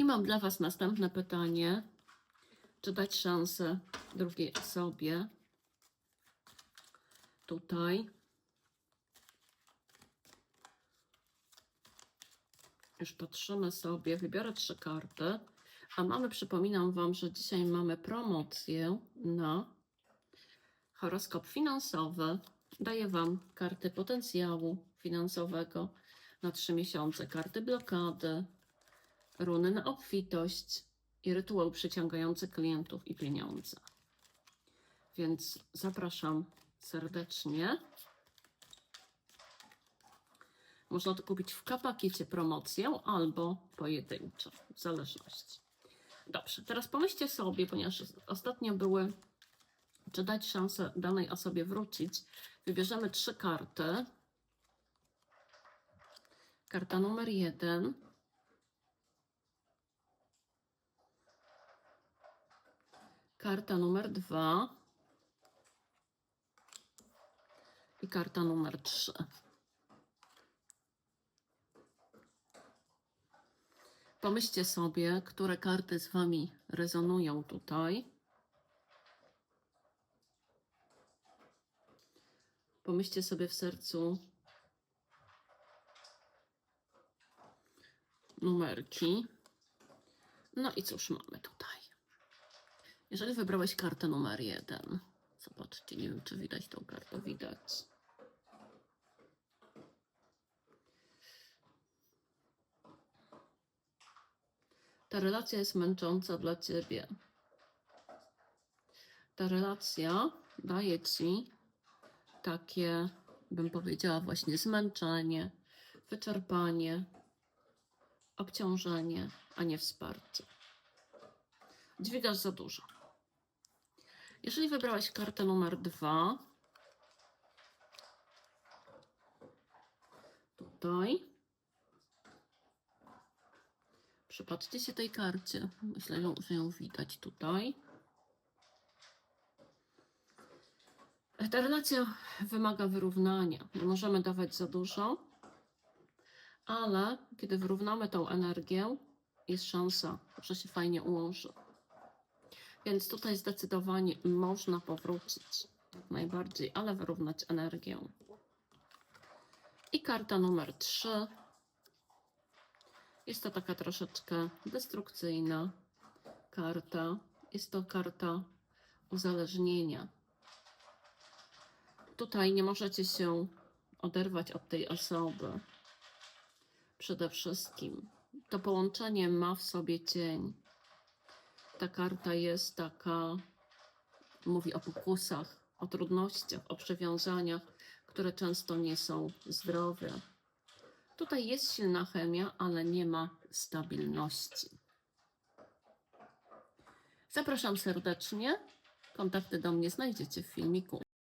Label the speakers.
Speaker 1: I mam dla Was następne pytanie. Czy dać szansę drugiej osobie? Tutaj. Już patrzymy sobie, wybiorę trzy karty. A mamy, przypominam Wam, że dzisiaj mamy promocję na horoskop finansowy. Daję Wam karty potencjału finansowego na trzy miesiące, karty blokady, runy na obfitość i rytuał przyciągający klientów i pieniądze. Więc zapraszam serdecznie. Można to kupić w kapakiecie promocję albo pojedynczo, w zależności. Dobrze, teraz pomyślcie sobie, ponieważ ostatnio były, czy dać szansę danej osobie wrócić. Wybierzemy trzy karty. Karta numer jeden. Karta numer dwa. I karta numer trzy. Pomyślcie sobie, które karty z Wami rezonują tutaj. Pomyślcie sobie w sercu numerki. No i cóż mamy tutaj? Jeżeli wybrałeś kartę numer jeden, zobaczcie, nie wiem czy widać tą kartę, widać. Ta relacja jest męcząca dla ciebie. Ta relacja daje ci takie, bym powiedziała, właśnie zmęczenie, wyczerpanie, obciążenie, a nie wsparcie. Dźwigasz za dużo. Jeżeli wybrałeś kartę numer dwa, tutaj, przypatrzcie się tej karcie. Myślę, że ją widać tutaj. Ta relacja wymaga wyrównania. Nie możemy dawać za dużo, ale kiedy wyrównamy tą energię, jest szansa, że się fajnie ułoży. Więc tutaj zdecydowanie można powrócić, najbardziej, ale wyrównać energię. I karta numer 3. Jest to taka troszeczkę destrukcyjna karta. Jest to karta uzależnienia. Tutaj nie możecie się oderwać od tej osoby. Przede wszystkim to połączenie ma w sobie cień. Ta karta jest taka, mówi o pokusach, o trudnościach, o przywiązaniach, które często nie są zdrowe. Tutaj jest silna chemia, ale nie ma stabilności. Zapraszam serdecznie. Kontakty do mnie znajdziecie w filmiku.